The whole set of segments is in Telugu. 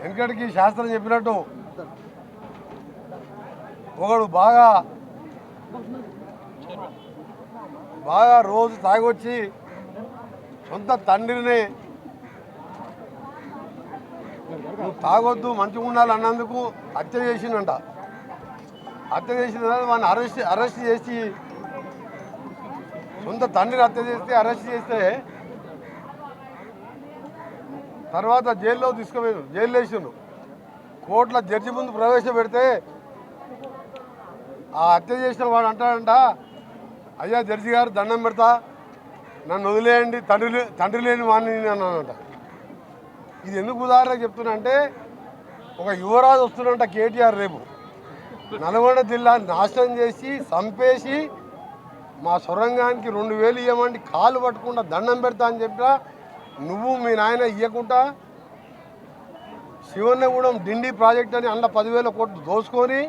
వెంకటకి శాస్త్రం చెప్పినట్టు ఒకడు బాగా బాగా రోజు తాగొచ్చి సొంత తండ్రిని నువ్వు తాగొద్దు మంచిగా ఉండాలి అన్నందుకు హత్య చేసిందంట హత్య చేసిన తర్వాత వాడిని అరెస్ట్ అరెస్ట్ చేసి సొంత తండ్రిని హత్య చేస్తే అరెస్ట్ చేస్తే తర్వాత జైల్లో తీసుకుపోయారు జైలు వేసిండు కోర్టుల జడ్జి ముందు ప్రవేశపెడితే ఆ హత్య చేసిన వాడు అంటాడంట అయ్యా జడ్జి గారు దండం పెడతా నన్ను వదిలేయండి తండ్రి లే- తండ్రి లేని వాడిని నేను అన్నానంట ఇది ఎందుకు ఉదాహరణ చెప్తున్నా అంటే ఒక యువరాజు వస్తున్నంట కేటీఆర్ రేపు. నల్గొండ జిల్లా నాశనం చేసి చంపేసి మా సొరంగానికి రెండు వేలు ఇవ్వమండి కాలు పట్టకుండా దండం పెడతా అని చెప్పినా నువ్వు మీ నాయన ఇవ్వకుండా శివన్నగూడెం డిండి ప్రాజెక్ట్ అని అందులో పదివేల కోట్లు దోసుకొని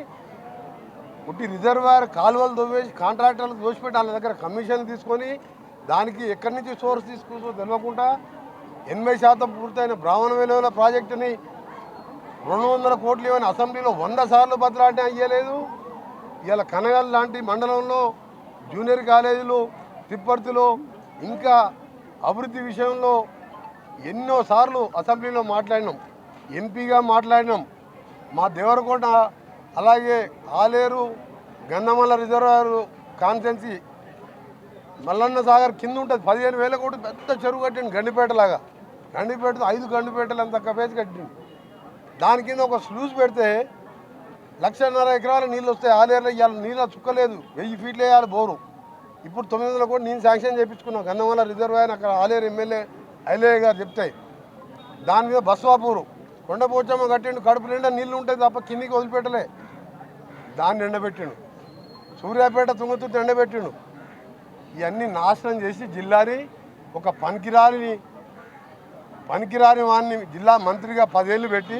పుట్టి రిజర్వాయర్ కాలువలు దోవేసి కాంట్రాక్టర్లకు దోసిపెట్టి వాళ్ళ దగ్గర కమిషన్ తీసుకొని దానికి ఎక్కడి నుంచి సోర్స్ తీసుకుందో తెలియకుండా ఎనభై శాతం పూర్తయిన బ్రాహ్మణ వెలువల ప్రాజెక్టుని రెండు వందల కోట్లు ఇవ్వని అసెంబ్లీలో వంద సార్లు బదలాటే అయ్యలేదు ఇలా కనగల్ లాంటి మండలంలో జూనియర్ కాలేజీలు తిప్పర్తిలో ఇంకా అభివృద్ధి విషయంలో ఎన్నో సార్లు అసెంబ్లీలో మాట్లాడినాం. ఎంపీగా మాట్లాడినాం. మా దేవరకోట అలాగే ఆలేరు గంధమల్ల రిజర్వాయర్ కాన్స్టెన్సీ మల్లన్న సాగర్ కింద ఉంటుంది. పదిహేను వేల కోటి పెద్ద చెరువు కట్టిండు గండిపేటలాగా. గండిపేట ఐదు గండిపేటలు అంత కపేసి కట్టిండు. దాని కింద ఒక స్లూస్ పెడితే లక్షన్నర ఎకరాల నీళ్ళు వస్తాయి. ఆలేరులో ఇవాళ నీళ్ళ చుక్కలేదు. వెయ్యి ఫీట్లు వేయాలి బోరు. ఇప్పుడు తొమ్మిది వందల కూడా నేను శాంక్షన్ చేయించుకున్నాం. గంధమల్ల రిజర్వాయర్ అక్కడ ఆలేరు ఎమ్మెల్యే ఐలయ్య గారు చెప్తాయి. దాని మీద బస్వాపూరు. కొండపోచమ్మ కట్టిండు కడుపు నిండా నీళ్ళు ఉంటాయి తప్ప కిందికి వదిలిపెట్టలే. దాన్ని ఎండబెట్టిండు. సూర్యాపేట తుంగతుర్తి ఎండబెట్టిండు. ఇవన్నీ నాశనం చేసి జిల్లాని ఒక పనికిరాని పనికిరాని వాడిని జిల్లా మంత్రిగా పదేళ్ళు పెట్టి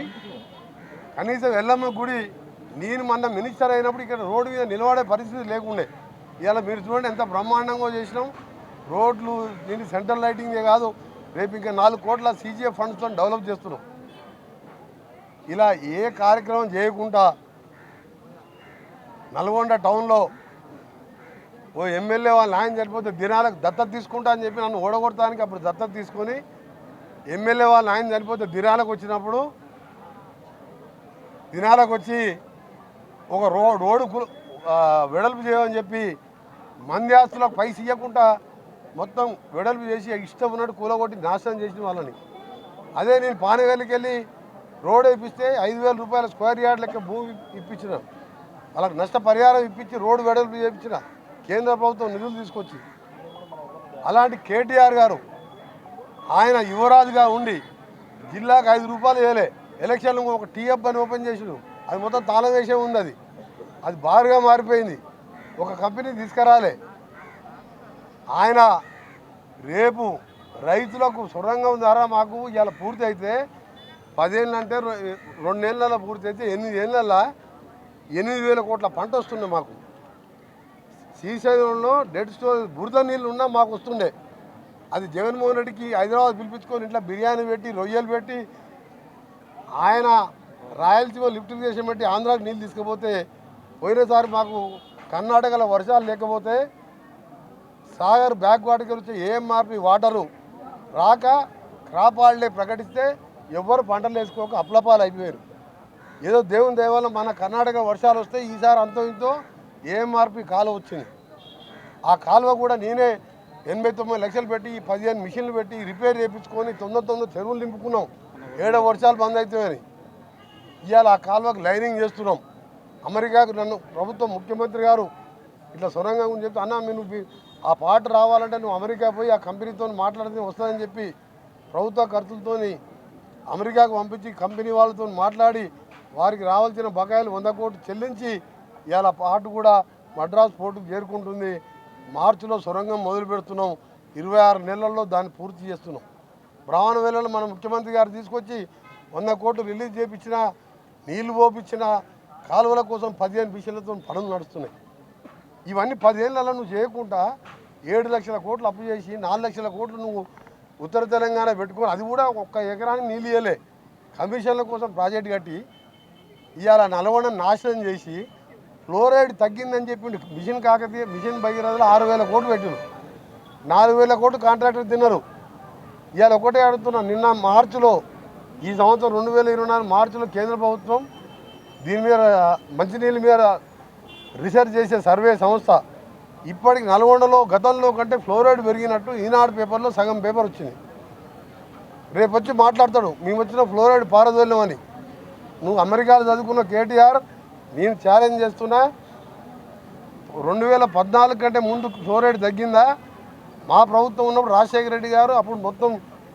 కనీసం ఎల్లమ్మ గుడి నేను మొన్న మినిస్టర్ అయినప్పుడు ఇక్కడ రోడ్డు మీద నిలబడే పరిస్థితి లేకుండే. ఇవాళ మీరు చూడండి ఎంత బ్రహ్మాండంగా చేసినాం. రోడ్లు దీన్ని సెంట్రల్ లైటింగే కాదు. రేపు ఇంకా నాలుగు కోట్ల సీజీఏ ఫండ్స్తో డెవలప్ చేస్తున్నాం. ఇలా ఏ కార్యక్రమం చేయకుండా నల్గొండ టౌన్లో ఓ ఎమ్మెల్యే వాళ్ళ ఆయన చనిపోతే దినాలకు దత్తత తీసుకుంటా అని చెప్పి నన్ను ఓడగొడతానికి అప్పుడు దత్తత తీసుకొని ఎమ్మెల్యే వాళ్ళ ఆయన చనిపోతే దినాలకు వచ్చినప్పుడు దినాలకు వచ్చి ఒక రోడ్ రోడ్డు వెడల్పు చేయమని చెప్పి మంది ఆస్తులకు పైసి ఇవ్వకుండా మొత్తం వెడల్పు చేసి ఇష్టం ఉన్నట్టు కూలగొట్టి నాశనం చేసిన వాళ్ళని. అదే నేను పానగల్లికి వెళ్ళి రోడ్ వేపిస్తే ఐదు వేల రూపాయల స్క్వేర్ యార్డ్ లెక్క భూమి ఇప్పించిన. వాళ్ళకి నష్టపరిహారం ఇప్పించి రోడ్డు వెడల్పు చేయించిన. కేంద్ర ప్రభుత్వం నిధులు తీసుకొచ్చి. అలాంటి కేటీఆర్ గారు ఆయన యువరాజుగా ఉండి జిల్లాకు ఐదు రూపాయలు వేయలే. ఎలక్షన్లు ఒక టీఎఫ్ అని ఓపెన్ చేసిడు. అది మొత్తం తాళం వేసే ఉంది అది. అది బారుగా మారిపోయింది. ఒక కంపెనీ తీసుకురాలే. ఆయన రేపు రైతులకు సొరంగం ద్వారా మాకు ఇలా పూర్తి అయితే పదేళ్ళు అంటే రెండు పూర్తి అయితే ఎనిమిది ఏళ్ళ ఎనిమిది వేల కోట్ల పంట వస్తుండే మాకు. శ్రీశైలంలో డెడ్ స్టోర్ బురద నీళ్ళు ఉన్నా మాకు వస్తుండే. అది జగన్మోహన్ రెడ్డికి హైదరాబాద్ పిలిపించుకొని ఇంట్లో బిర్యానీ పెట్టి రొయ్యలు పెట్టి ఆయన రాయలసీమ లిఫ్ట్ ఇరిగేషన్ పెట్టి ఆంధ్రాకి నీళ్ళు తీసుకుపోతే పోయినసారి మాకు కర్ణాటకలో వర్షాలు లేకపోతే సాగర్ బ్యాక్ వాటర్కి వచ్చే ఏఎంఆర్పి వాటరు రాక క్రాప్ హాలిడే ప్రకటిస్తే ఎవ్వరు పంటలు వేసుకోక అప్లపాలు అయిపోయారు. ఏదో దేవుని దేవాలయం మన కర్ణాటక వర్షాలు వస్తే ఈసారి అంతో ఇంతో ఏఎంఆర్పి కాలువ వచ్చింది. ఆ కాలువ కూడా నేనే ఎనభై తొమ్మిది లక్షలు పెట్టి పదిహేను మిషన్లు పెట్టి రిపేర్ చేయించుకొని తొందర తొందర చెరువులు నింపుకున్నాం. ఏడో వర్షాలు బంద్ అవుతాయని ఇవాళ ఆ కాలువకు లైనింగ్ చేస్తున్నాం. అమెరికాకు నన్ను ప్రభుత్వం ముఖ్యమంత్రి గారు ఇట్లా సొరంగం చెప్తే అన్న మీరు ఆ పాట రావాలంటే నువ్వు అమెరికా పోయి ఆ కంపెనీతో మాట్లాడితే వస్తుందని చెప్పి ప్రభుత్వ ఖర్చులతోని అమెరికాకు పంపించి కంపెనీ వాళ్ళతో మాట్లాడి వారికి రావాల్సిన బకాయిలు వంద కోట్లు చెల్లించి ఇవాళ పాట కూడా మద్రాస్ పోర్టుకు చేరుకుంటుంది. మార్చిలో సొరంగం మొదలు పెడుతున్నాం. ఇరవై ఆరు నెలల్లో దాన్ని పూర్తి చేస్తున్నాం. బ్రాహ్మణ వేళలో మన ముఖ్యమంత్రి గారు తీసుకొచ్చి వంద కోట్లు రిలీజ్ చేయించిన నీళ్ళు పోపించిన కాలువల కోసం పదిహేను మిషన్లతో పనులు నడుస్తున్నాయి. ఇవన్నీ పదేళ్ళలో నువ్వు చేయకుండా ఏడు లక్షల కోట్లు అప్పు చేసి నాలుగు లక్షల కోట్లు నువ్వు ఉత్తర తెలంగాణ పెట్టుకొని అది కూడా ఒక్క ఎకరానికి నీళ్ళు ఇవ్వలే కమిషన్ల కోసం ప్రాజెక్ట్ కట్టి ఇవాళ నల్గొండ నాశనం చేసి ఫ్లోరైడ్ తగ్గిందని చెప్పి మిషన్ కాకతీయ మిషన్ భగీరథలో ఆరు వేల కోట్లు పెట్టిరు. నాలుగు వేల కోట్లు కాంట్రాక్టర్ తిన్నారు. ఇవాళ ఒకటే అడుగుతున్నా నిన్న మార్చిలో ఈ సంవత్సరం రెండు వేల ఇరవై నాలుగు మార్చిలో కేంద్ర ప్రభుత్వం దీని మీద మంచినీళ్ళ మీద రీసెర్చ్ చేసే సర్వే సంస్థ ఇప్పటికి నల్గొండలో గతంలో కంటే ఫ్లోరైడ్ పెరిగినట్టు ఈనాడు పేపర్లో సగం పేపర్ వచ్చింది. రేపు వచ్చి మాట్లాడతాడు మేము వచ్చిన ఫ్లోరైడ్ పారదోళ్ళమని నువ్వు అమెరికాలో చదువుకున్న కేటీఆర్ నేను ఛాలెంజ్ చేస్తున్నా రెండు వేల పద్నాలుగు కంటే ముందు ఫ్లోరైడ్ తగ్గిందా? మా ప్రభుత్వం ఉన్నప్పుడు రాజశేఖర రెడ్డి గారు అప్పుడు మొత్తం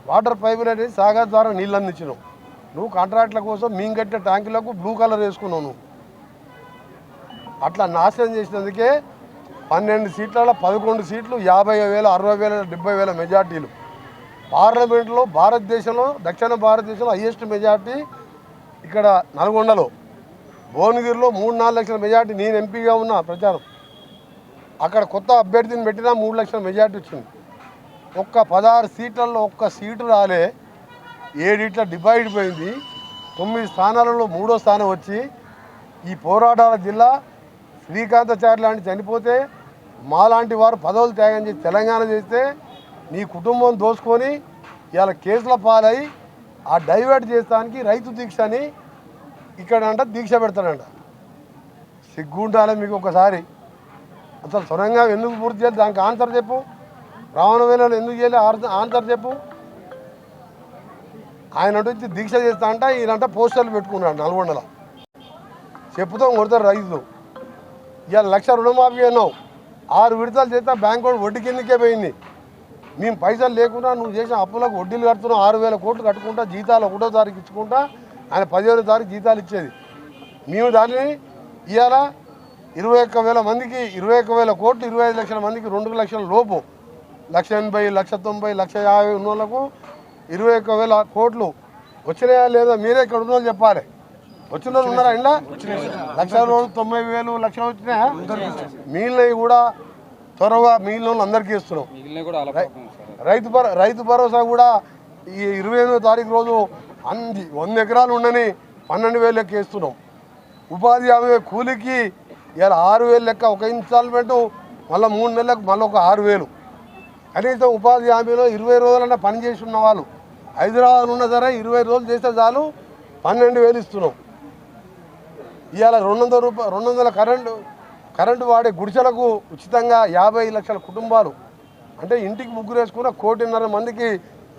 వాటర్ పైపులు అనేది సాగర్ ద్వారా నీళ్ళు అందించినావు నువ్వు కాంట్రాక్ట్ల కోసం మేము కట్టే ట్యాంకులకు బ్లూ కలర్ వేసుకున్నావు నువ్వు. అట్లా నాశనం చేసినందుకే పన్నెండు సీట్లలో పదకొండు సీట్లు యాభై వేల అరవై వేల డెబ్బై వేల మెజార్టీలు. పార్లమెంట్లో భారతదేశంలో దక్షిణ భారతదేశంలో హయ్యెస్ట్ మెజార్టీ ఇక్కడ నల్గొండలో. భువనగిరిలో మూడు నాలుగు లక్షల మెజార్టీ నేను ఎంపీగా ఉన్నా ప్రచారం. అక్కడ కొత్త అభ్యర్థిని పెట్టినా మూడు లక్షల మెజార్టీ వచ్చింది. ఒక్క పదహారు సీట్లలో ఒక్క సీటు రాలే. ఏడిట్ల డివైడ్ పోయింది. తొమ్మిది స్థానాలలో మూడో స్థానం వచ్చి ఈ పోరాటాల జిల్లా శ్రీకాంతాచారి లాంటి చనిపోతే మాలాంటి వారు పదవులు త్యాగం చేసి తెలంగాణ చేస్తే నీ కుటుంబం దోసుకొని ఇవాళ కేసుల పాలై ఆ డైవర్ట్ చేస్తానికి రైతు దీక్ష అని ఇక్కడ అంట దీక్ష పెడతాడంట. సిగ్గుండాలి మీకు ఒకసారి. అసలు సొరంగా ఎందుకు పూర్తి చేయాలి? దానికి ఆన్సర్ చెప్పు. రావణ వేళలు ఎందుకు చేయాలి? ఆన్సర్- ఆన్సర్ చెప్పు. ఆయన వచ్చి దీక్ష చేస్తా అంట ఈయనంట పోస్టర్లు పెట్టుకున్నాడు నల్గొండలో. చెప్పుతో కొడతారు రైతులు. ఇవాళ లక్ష రుణమాఫీ అన్నావు. ఆరు విడతలు చేస్తే బ్యాంక్ వాడు వడ్డీ కిందకే పోయింది. మేము పైసలు లేకుండా నువ్వు చేసిన అప్పులకు వడ్డీలు కడుతున్నావు. ఆరు వేల కోట్లు కట్టుకుంటా జీతాలు ఒకటో తారీఖు ఇచ్చుకుంటా ఆయన పదిహేను తారీఖు జీతాలు ఇచ్చేది. మేము దానిని ఇవాళ ఇరవై ఒక్క వేల మందికి ఇరవై ఒక్క వేల కోట్లు ఇరవై ఐదు లక్షల మందికి రెండు లక్షల లోపు లక్ష ఎనభై లక్ష తొంభై లక్ష యాభై ఉన్న వాళ్ళకు ఇరవై ఒక్క వేల కోట్లు. వచ్చినాయా లేదా మీరే ఇక్కడ ఉన్న వాళ్ళు చెప్పాలి. వచ్చిన ఉన్నారా ఇంట్లో లక్ష రోజు తొంభై వేలు లక్ష వచ్చినాయా? మిగిలినవి కూడా త్వరగా మిగిలిన వాళ్ళు అందరికీ ఇస్తున్నాం. రైతు భర రైతు భరోసా కూడా ఈ ఇరవై ఎనిమిదో తారీఖు రోజు అంది వంద ఎకరాలు ఉండని పన్నెండు వేలు లెక్క ఇస్తున్నాం ఉపాధి హామీ కూలికి ఇలా ఆరు వేలు లెక్క ఒక ఇన్స్టాల్మెంట్ మళ్ళీ మూడు నెలలకు మళ్ళీ ఒక ఆరు వేలు. కనీసం ఉపాధి హామీలో ఇరవై రోజులన్నా పని చేసి ఉన్న వాళ్ళు. హైదరాబాద్ ఉన్న సరే ఇరవై రోజులు చేస్తే చాలు పన్నెండు వేలు ఇస్తున్నాం. ఇవాళ రెండు వందల రూపాయలు రెండు వందల కరెంటు కరెంటు వాడే గుడిసెలకు ఉచితంగా యాభై లక్షల కుటుంబాలు అంటే ఇంటికి ముగ్గురు వేసుకున్న కోటిన్నర మందికి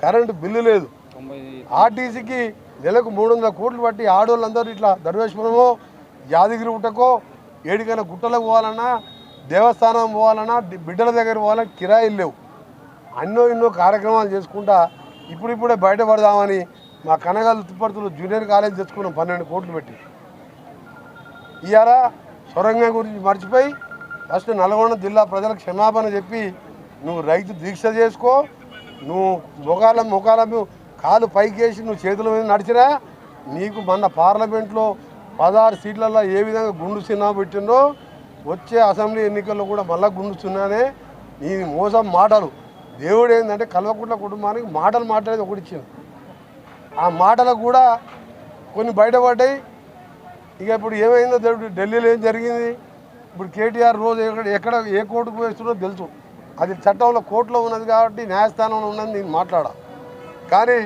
కరెంటు బిల్లు లేదు. ఆర్టీసీకి నెలకు మూడు వందల కోట్లు బట్టి ఆడవాళ్ళందరూ ఇట్లా ధర్మేశ్వరమో యాదగిరి గుట్టకో ఏడికైనా గుట్టలకు పోవాలన్నా దేవస్థానం పోవాలన్నా బిడ్డల దగ్గర పోవాలన్నా కిరాయిలు లేవు. అన్నో ఎన్నో కార్యక్రమాలు చేసుకుంటా ఇప్పుడిప్పుడే బయటపడదామని మా కనగాలు తిప్పర్తులు జూనియర్ కాలేజ్ తెచ్చుకున్నాం పన్నెండు కోట్లు పెట్టి. ఇవాళ సొరంగం గురించి మర్చిపోయి ఫస్ట్ నల్గొండ జిల్లా ప్రజలకు క్షమాపణ చెప్పి నువ్వు రైతు దీక్ష చేసుకో. నువ్వు ముఖాల ముఖాల కాలు పైకేసి నువ్వు చేతుల మీద నడిచినా నీకు మొన్న పార్లమెంట్లో పదహారు సీట్లలో ఏ విధంగా గుండు చిన్నా పెట్టిందో వచ్చే అసెంబ్లీ ఎన్నికల్లో కూడా మళ్ళా గుండు చిన్నానే నీ మోసం మాటలు. దేవుడు ఏంటంటే కల్వకుంట్ల కుటుంబానికి మాటలు మాట్లాడేది ఒకటి ఇచ్చింది ఆ మాటలకు కూడా కొన్ని బయటపడ్డాయి. ఇక ఇప్పుడు ఏమైందో దేవుడు ఢిల్లీలో ఏం జరిగింది? ఇప్పుడు కేటీఆర్ రోజు ఎక్కడ ఎక్కడ ఏ కోర్టుకు వేస్తుందో తెలుసు. అది చట్టంలో కోర్టులో ఉన్నది కాబట్టి న్యాయస్థానంలో ఉన్నది నేను మాట్లాడా. కానీ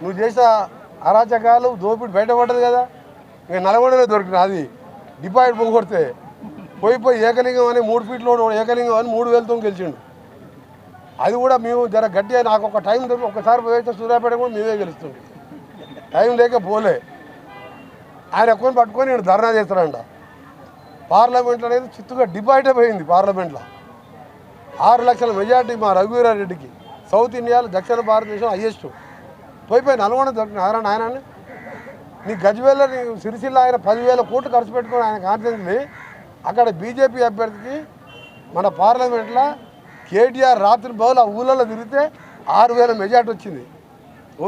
నువ్వు చేసిన అరాచకాలు దోపిడి బయటపడ్డది కదా. ఇక నల్గొండలో దొరికిన అది. డిపాజిట్ పోగొడితే పోయి పోయి ఏకలింగం అని మూడు ఫీట్లో ఏకలింగం అని మూడు వేలతో గెలిచిండు. అది కూడా మేము జర గట్టిగా నాకు ఒక టైం దొరికి ఒకసారి పోయేస్తే సూర్యాపేట కూడా మేమే గెలుస్తుంది టైం లేక పోలే. ఆయన ఎక్కువని పట్టుకొని నేను ధర్నా చేస్తానంట పార్లమెంట్ అనేది చిత్తుగా డిబైట్ అయిపోయింది పార్లమెంట్లో. ఆరు లక్షల మెజార్టీ మా రఘువీరారెడ్డికి. సౌత్ ఇండియాలో దక్షిణ భారతదేశం హయ్యెస్ట్ పోయిపోయి నల్గొండ దొరికిన ఆయన ఆయన నీ గజ్వేల్లో నీ సిరిసిల్ల ఆయన పదివేల కోట్లు ఖర్చు పెట్టుకుని ఆయన కాన్ఫిడెన్స్ని అక్కడ బీజేపీ అభ్యర్థికి మన పార్లమెంట్లో కేటీఆర్ రాత్రి బహుళ ఊళ్ళలో తిరిగితే ఆరు వేల మెజార్టీ వచ్చింది.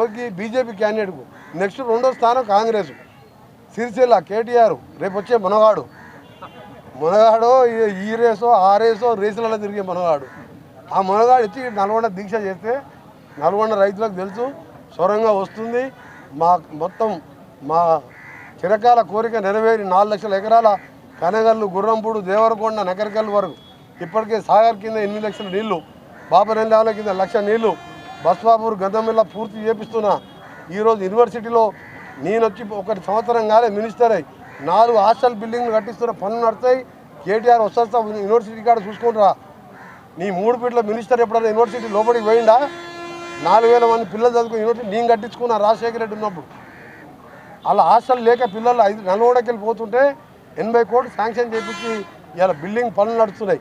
ఓకే బీజేపీ క్యాండిడేట్కు నెక్స్ట్ రెండో స్థానం కాంగ్రెస్కు సిరిసిల్ల కేటీఆర్ రేపు వచ్చే మనగాడు. మునగాడు ఈ- రేసో ఆ రేసో రేసులలో తిరిగే మునగాడు. ఆ మునగాడు వచ్చి నల్గొండ దీక్ష చేస్తే నల్గొండ రైతులకు తెలుసు సొరంగా వస్తుంది. మా మొత్తం మా చిరకాల కోరిక నెరవేరి నాలుగు లక్షల ఎకరాల కనగల్లు గుర్రంపూడు దేవరకొండ నగరికల్లు వరకు. ఇప్పటికే సాగర్ కింద ఎనిమిది లక్షల నీళ్ళు బాబరెల్లాల కింద లక్ష నీళ్ళు బస్వాపూర్ గతంలో పూర్తి చేపిస్తున్న ఈరోజు యూనివర్సిటీలో నేను వచ్చి ఒకటి సంవత్సరం కాలే మినిస్టర్ అయ్యి. నాలుగు హాస్టల్ బిల్డింగ్లు కట్టిస్తున్న పనులు నడతాయి కేటీఆర్ వస్తా యూనివర్సిటీ కాడ చూసుకుంటారా నీ మూడు పీట్ల మినిస్టర్ ఎప్పుడైనా యూనివర్సిటీ లోపలికి పోయిందా నాలుగు వేల మంది పిల్లలు చదువుకుని యూనివర్సిటీ నేను కట్టించుకున్నా రాజశేఖర రెడ్డి ఉన్నప్పుడు. అలా హాస్టల్ లేక పిల్లలు ఐదు నల్గొండకి వెళ్ళి పోతుంటే ఎనభై కోట్లు శాంక్షన్ చేపించి ఇలా బిల్డింగ్ పనులు నడుస్తున్నాయి.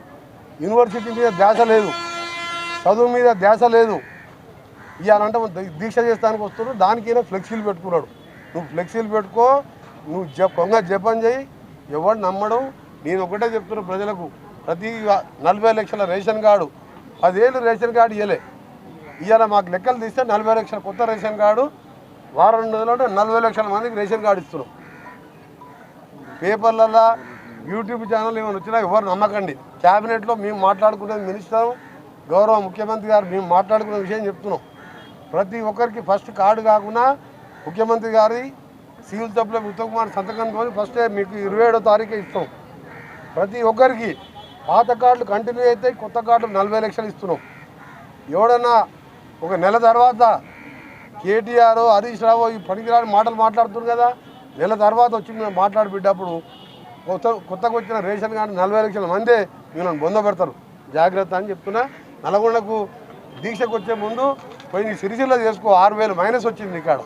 యూనివర్సిటీ మీద ధ్యాస లేదు. చదువు మీద ధ్యాస లేదు. ఇవాళంటే దీక్ష చేస్తానికి వస్తున్నాడు. దానికైనా ఫ్లెక్సీలు పెట్టుకున్నాడు. నువ్వు ఫ్లెక్సీలు పెట్టుకో నువ్వు జప కొంగ జపం చేయి ఎవడు నమ్మడం నేను ఒకటే చెప్తున్నా ప్రజలకు ప్రతి నలభై లక్షల రేషన్ కార్డు పదేళ్ళు రేషన్ కార్డు ఇవ్వలే ఇవాళ మాకు లెక్కలు తీస్తే నలభై లక్షల కొత్త రేషన్ కార్డు వారం రోజుల్లో నలభై లక్షల మందికి రేషన్ కార్డు ఇస్తున్నాం. పేపర్లలో యూట్యూబ్ ఛానల్ ఏమైనా వచ్చినా ఎవరు నమ్మకండి. క్యాబినెట్లో మేము మాట్లాడుకునేది మినిస్టర్ గౌరవ ముఖ్యమంత్రి గారు మేము మాట్లాడుకునే విషయం చెప్తున్నాం. ప్రతి ఒక్కరికి ఫస్ట్ కార్డు కాకుండా ముఖ్యమంత్రి గారి సివిల్ సప్లై ఉత్తమ్ కుమార్ సంతకం కోసం ఫస్టే మీకు ఇరవై ఏడో తారీఖు ఇస్తాం. ప్రతి ఒక్కరికి పాత కార్డులు కంటిన్యూ అయితే కొత్త కార్డులు నలభై లక్షలు ఇస్తున్నాం. ఎవడన్నా ఒక నెల తర్వాత కేటీఆర్ హరీష్ రావు ఈ పనికిరాని మాటలు మాట్లాడుతున్నారు కదా నెల తర్వాత వచ్చి మేము మాట్లాడి బిడ్డప్పుడు కొత్త కొత్తగా వచ్చిన రేషన్ కార్డు నలభై లక్షల మందే మేము బొందపెడతారు జాగ్రత్త అని చెప్తున్నా. నల్గొండకు దీక్షకు వచ్చే ముందు పోయి సిరిసిల్ల చేసుకో ఆరు వేలు మైనస్ వచ్చింది ఇక్కడ